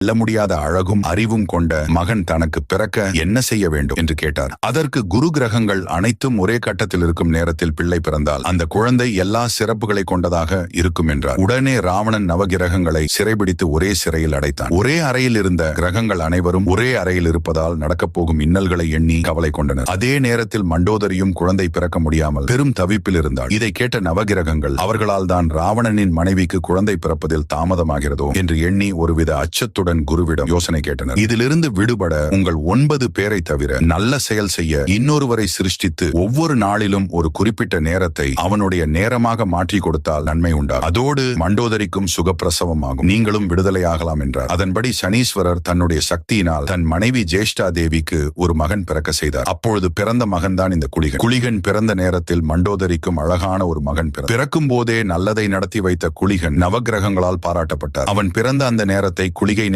வெல்ல முடியாத அழகும் அறிவும் கொண்ட மகன் தனக்கு பிறக்க என்ன செய்ய வேண்டும் என்று கேட்டார். அதற்கு குரு கிரகங்கள் அனைத்தும் ஒரே கட்டத்தில் இருக்கும் நேரத்தில் பிள்ளை பிறந்தால் அந்த குழந்தை எல்லா சிறப்புகளை கொண்டதாக இருக்கும் என்றார். உடனே ராவணன் நவகிரகங்களை சிறைபிடித்து ஒரே சிறையில் அடைத்தான். ஒரே அறையில் இருந்த கிரகங்கள் அனைவரும் ஒரே அறையில் இருப்பதால் நடக்கப் போகும் இன்னல்களை எண்ணி கவலை கொண்டனர். அதே நேரத்தில் மண்டோதரியும் குழந்தை பிறக்க முடியாமல் பெரும் தவிப்பில் இருந்தார் இதை கேட்ட நவகிரகங்கள் அவர்களால் தான் ராவணனின் மனைவிக்கு குழந்தை பிறப்பதில் தாமதமாகிறதோ என்று எண்ணி ஒருவித அச்சத்துடன் குருவிடம் யோசனை கேட்டனர். இதிலிருந்து விடுபட உங்கள் ஒன்பது பேரை தவிர நல்ல செயல் செய்ய இன்னொருவரை சிருஷ்டித்து ஒவ்வொரு நாளிலும் ஒரு குறிப்பிட்ட நேரத்தை அவனுடைய நேரமாக மாற்றி கொடுத்தால் நன்மை உண்டா அதோடு மண்டோதரிக்கும் சுகப்பிரசவமாகும். நீங்களும் விடுதலையாகலாம் என்றார். அதன்படி சனீஸ்வரர் தன்னுடைய சக்தியினால் தன் மனைவி ஜேஷ்டா தேவிக்கு ஒரு மகன் பிறக்க செய்தார். அப்பொழுது பிறந்த மகன் தான் இந்த குளிகன். குளிகன் பிறந்த நேரத்தில் மண்டோதரிக்கும் அழகான ஒரு மகன் பிறக்கும் போதே நல்லதை நடத்தி வைத்த குளிகன் நவக்கிரகங்களால் பாராட்டப்பட்டார். அவன் பிறந்த அந்த நேரத்தை குளிகை